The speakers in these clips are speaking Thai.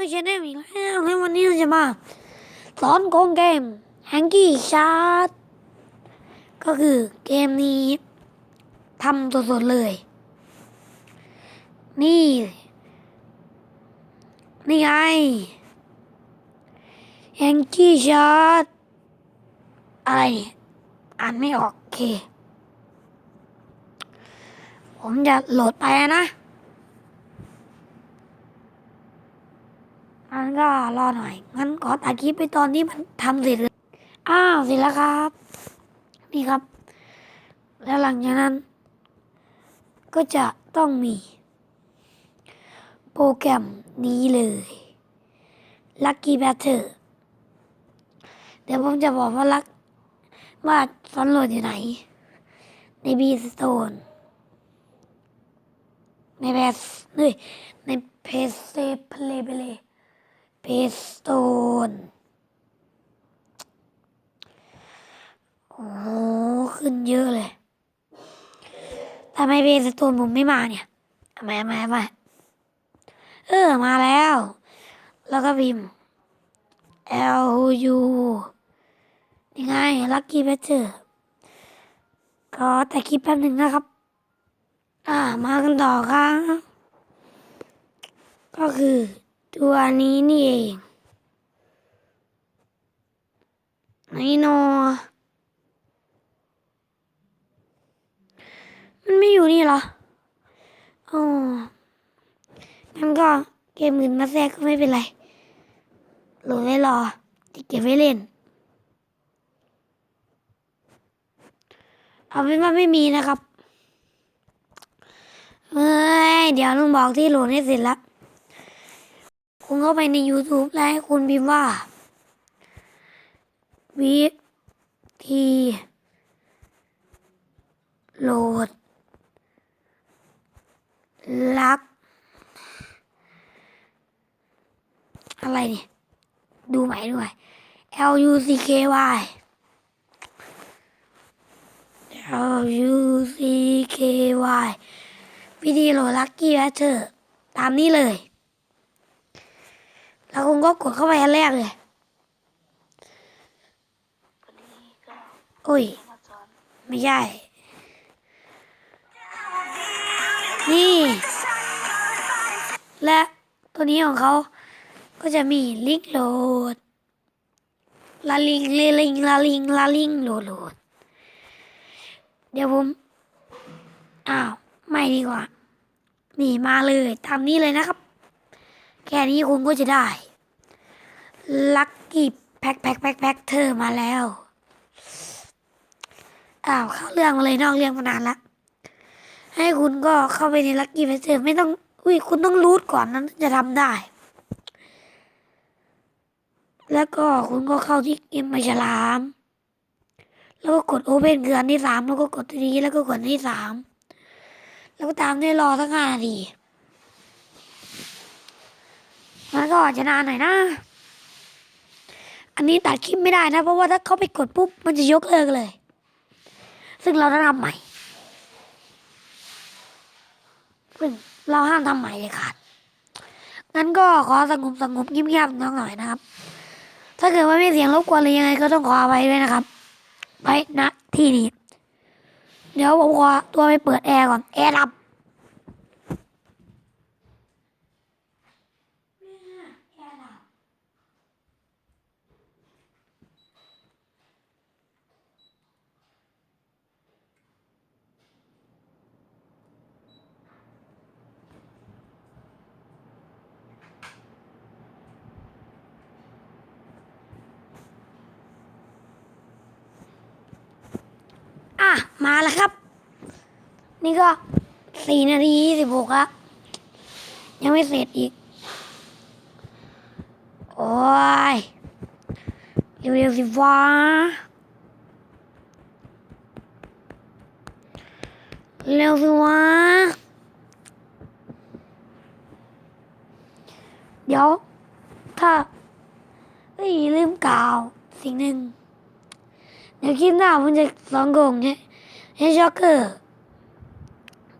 ไม่ใช่แน่อีกแล้วแล้ววันนี้เราจะมาสอนโกงเกมแฮงกี้ชาร์ตก็คือเกมนี้ทำสดๆเลย นี่ นี่ไงแฮงกี้ชาร์ตอะไรอ่านไม่ออกโอเค ผมจะโหลดไปนะ อันก็รอหน่อย งั้นขอตัดคลิปไปตอนที่มันทำเสร็จเลยอ้าวเสร็จแล้วครับ นี่ครับ แล้วหลังจากนั้น ก็จะต้องมี โปรแกรมนี้เลย Lucky Battle เดี๋ยวผมจะบอกว่าลักว่าซอนโหลดอยู่ไหน ใน B Stone ในแบสเฮ้ยในเพสเซเพลเบเล พสโตนโอ้โหขึ้นเยอะเลยทำไมเพสโตนผมไม่มาเนี่ยทำไมทำไมทำไมเออ มาแล้ว แล้วก็พิมพ์ L U นี่ไงลักกี้เบเจอร์ก็แต่คลิปแป๊บหนึ่งนะครับ อ่า มากันต่อครับ ก็คือ ตัวนี้นี่เองไนโนมันไม่อยู่นี่เหรออ๋องั้นก็เกมอื่นมาแทรกก็ไม่เป็นไรโหลดไว้รอที่เก็บไว้เล่น เอาเป็นว่าไม่มีนะครับ เฮ้ย เดี๋ยวลุงบอกที่โหลดให้เสร็จแล้ว คุณเข้าไปใน YouTube แล้วให้คุณพิมพ์ว่าวิธีโหลด ลัก อะไรเนี่ย ดูใหม่ด้วย L U C K Y L U C K Y วิธีโหลดลักกี้แบเชอร์ตามนี้เลย แล้วคุณก็กดเข้าไปอันแรกเลยโอ้ย ไม่ใช่ นี่ และตัวนี้ของเขาก็จะมีลิงก์โหลดลาลิงเลลิงลาลิงลาลิงโหลดโหลด เดี๋ยวผม อ้าว ไม่ดีกว่า นี่มาเลย ตามนี้เลยนะครับ แค่นี้คุณก็จะได้ ลัคกี้แพ็คแพ็คแพ็คแพ็คเธอมาแล้ว อ้าวเข้าเรื่องมาเลยนอกเรื่องมานานละ ให้คุณก็เข้าไปในลัคกี้แพ็คเธอไม่ต้องอุ้ยคุณต้องรูทก่อนนั้นจะทำได้ แล้วก็คุณก็เข้าที่เกมมาฉลาม แล้วก็กดโอเพนคืออันที่สามแล้วก็กดตัวนี้แล้วก็กดที่สามแล้วก็ตามด้วยรอสักห้านาที มันก็อาจจะนานหน่อยนะ อันนี้ตัดคลิปไม่ได้นะ เพราะว่าถ้าเขาไปกดปุ๊บมันจะยกเลิกเลย ซึ่งเราต้องทำใหม่ซึ่งเราห้ามทำใหม่เลยขาดงั้นก็ขอสงบสงบเงียบๆน้องหน่อยนะครับ ถ้าเกิดว่าไมีเสียงรบกวนหรือยังไงก็ต้องขออภัยด้วยนะครับ ไปณที่นี้ เดี๋ยวผมขอตัวไปเปิดแอร์ก่อน แอร์ดับ อะ มาแล้วครับ นี่ก็สี่นาทีสิบหกละยังไม่เสร็จอีก โอ้ย เร็วๆสิวะเร็วสิวะ เดี๋ยว ถ้าเฮ้ยลืมกล่าวสิ่งหนึ่งเดี๋ยวคลิปหน้าผมจะสอนโกงเนี่ย ให้ช็อกเกอร์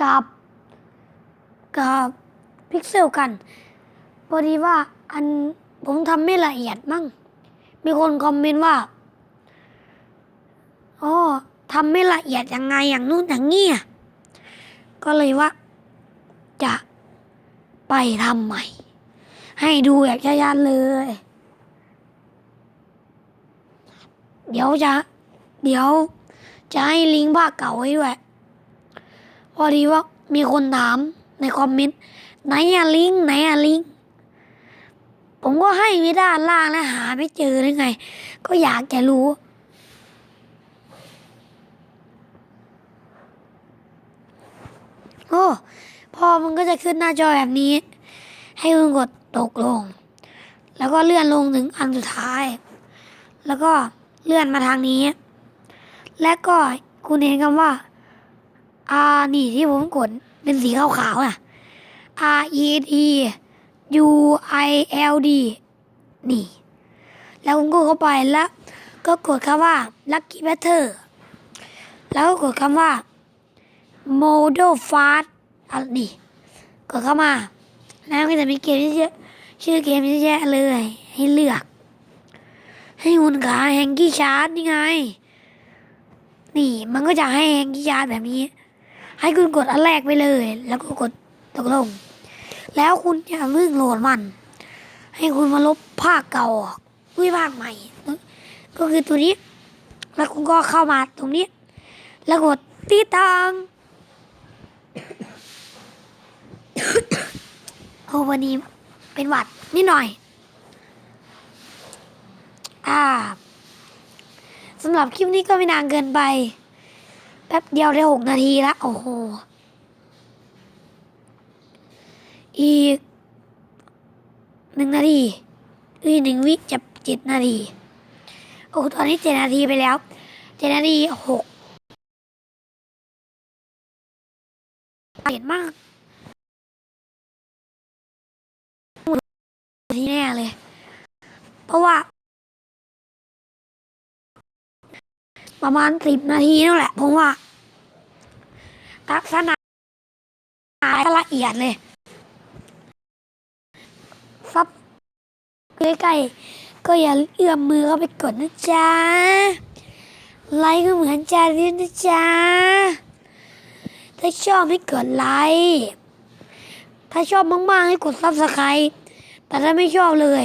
กับกับพิกเซลกันพอดีว่าอันผมทำไม่ละเอียดมั่ง มีคนคอมเมนต์ว่าอ๋อทำไม่ละเอียดยังไงอย่างนู้นอย่างนี้ก็เลยว่า จะไปทำใหม่ ให้ดูแบบชัดๆเลย เดี๋ยวจะ เดี๋ยว จะให้ลิงก์ภาคเก่าไว้ด้วย พอดีว่ามีคนถามในคอมเมนต์ไหนอะลิงก์ไหนอะลิงก์ผมก็ให้ไว้ด้านล่างแล้วหาไม่เจอได้ไง ก็อยากจะรู้โอ้พอมันก็จะขึ้นหน้าจอแบบนี้ ให้คุณกดตกลง แล้วก็เลื่อนลงถึงอันสุดท้าย แล้วก็เลื่อนมาทางนี้ และก็คุณเห็นคำว่า R นี่ที่ผมกดเป็นสีขาวๆน่ะ R E D U I L D นี่ แล้วผมก็เข้าไปแล้ว ก็กดคำว่า Lucky Better แล้วก็กดคำว่า Model Fast อะนี่กดเข้ามา แล้วก็จะมีเกมเยอะๆชื่อเกมเยอะแยะเลย ให้เลือก ให้คุณขาแฮงกี้ชาร์จนี่ไง นี่มันก็จะให้แฮงกี้ชาแบบนี้ ให้คุณกดอันแรกไปเลย แล้วก็กดตกลง แล้วคุณอย่าเพิ่งโหลดมัน ให้คุณมาลบภาคเก่าออกด้วยภาคใหม่ ก็คือตัวนี้ แล้วคุณก็เข้ามาตรงนี้ แล้วกดติดตามโอ้วันนี้เป็นหวัดนิดหน่อย อ่า สำหรับคลิปนี้ก็ไม่นานเกินไป แป๊บเดียวได้หกนาทีแล้วโอ้โห อีกหนึ่งนาทีอีกหนึ่งวิจะเจ็ดนาทีโอ้ตอนนี้เจ็ดนาทีไปแล้วเจ็ดนาทีหกเห็นมากที่แน่เลย เพราะว่า ประมาณสิบนาทีนั่นแหละผมว่าลักษณะละเอียดเลยซับใกล้ๆก็อย่าเอื้อมมือเข้าไปกดนะจ๊ะไลค์ก็เหมือนจารีนะจ๊ะถ้าชอบให้กดไลค์ถ้าชอบมากๆให้กดซับสไครต์แต่ถ้าไม่ชอบเลย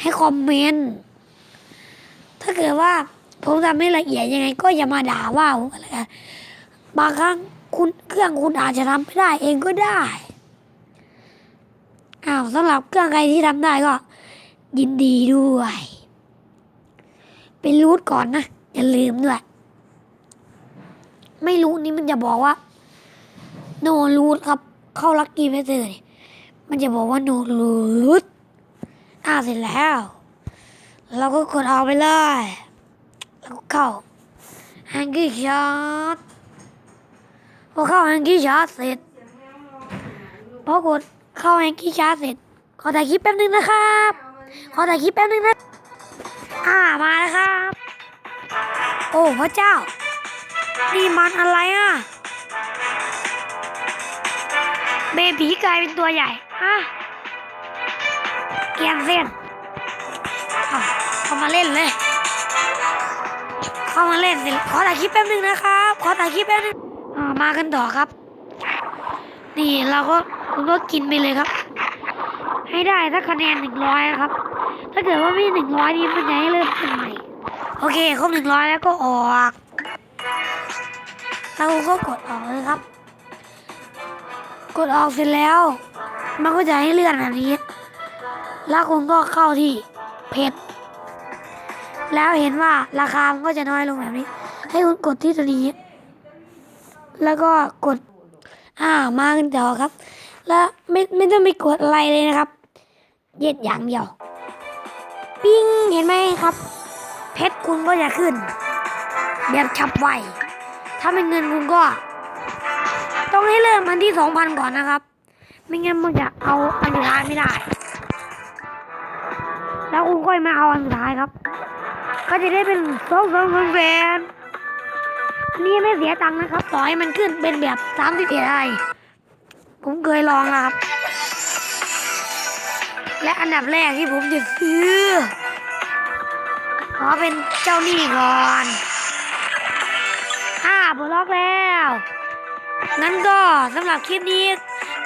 ให้คอมเมนต์ถ้าเกิดว่า ผมทำไม่ละเอียดยังไงก็อย่ามาด่าว่าผมอะไรกันบางครั้งคุณเครื่องคุณอาจจะทำไม่ได้เองก็ได้อ้าวสำหรับเครื่องใครที่ทำได้ก็ ยินดีด้วย เป็นรูทก่อนนะอย่าลืมด้วย ไม่รู้นี่มันจะบอกว่าโนรูทครับ เข้าลักกี้ไม่เจอนี่มันจะบอกว่าโนรูทอ่าเสร็จแล้ว เราก็กดออกไปเลย ล้วก็เข้าแฮงกี้ชาร์ตพอเข้าแฮงกี้ชาร์ตเสร็จพอกดเข้าแฮงกี้ชาร์ตเสร็จ ขอถ่ายคลิปแป๊บนึงนะครับ ขอถ่ายคลิปแป๊บนึงนะ อ่ามาแล้วครับ โอ้พระเจ้า นี่มันอะไรอะ เบบีกลายเป็นตัวใหญ่ฮะเกียงเส้นเอาเข้ามาเล่นเลย เข้ามาเล่นสิขอถ่ายคลิปแป๊บนึงนะครับ ขอถ่ายคลิปแป๊บนึงอ่ามากันต่อครับ นี่เราก็คุณก็กินไปเลยครับ ให้ได้ถ้าคะแนนหนึ่งร้อยนะครับ ถ้าเกิดว่าไม่หนึ่งร้อยนี่มันจะให้เริ่มต้นใหม่ โอเคครบหนึ่งร้อยแล้วก็ออกเราก็กดออกเลยครับ กดออกเสร็จแล้ว มันก็จะให้เลื่อนอันนี้ แล้วคุณก็เข้าที่เพจ แล้วเห็นว่าราคามันก็จะน้อยลงแบบนี้ ให้คุณกดที่ตัวนี้ แล้วก็กด อ่ามากันต่อครับ แล้วไม่ไม่ต้องไปกดอะไรเลยนะครับ เย็ดอย่างเดียว ปิ้งเห็นไหมครับ เพชรคุณก็จะขึ้นแบบฉับไว ถ้าเป็นเงินคุณก็ ต้องให้เริ่มอันที่สองพันก่อนนะครับ ไม่งั้นมันจะเอาอันสุดท้ายไม่ได้ แล้วคุณค่อยมาเอาอันสุดท้ายครับ ก็จะได้เป็นสองสองสองแสนอันนี่ไม่เสียตังค์นะครับต่อให้มันขึ้นเป็นแบบสามสิบเอ็ดไอผมเคยลองแล้วครับ และอันดับแรกที่ผมจะซื้อ ขอเป็นเจ้าหนี้ก่อนห้าบล็อกแล้ว งั้นก็สำหรับคลิปนี้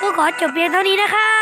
ก็ขอจบเพียงเท่านี้นะครับ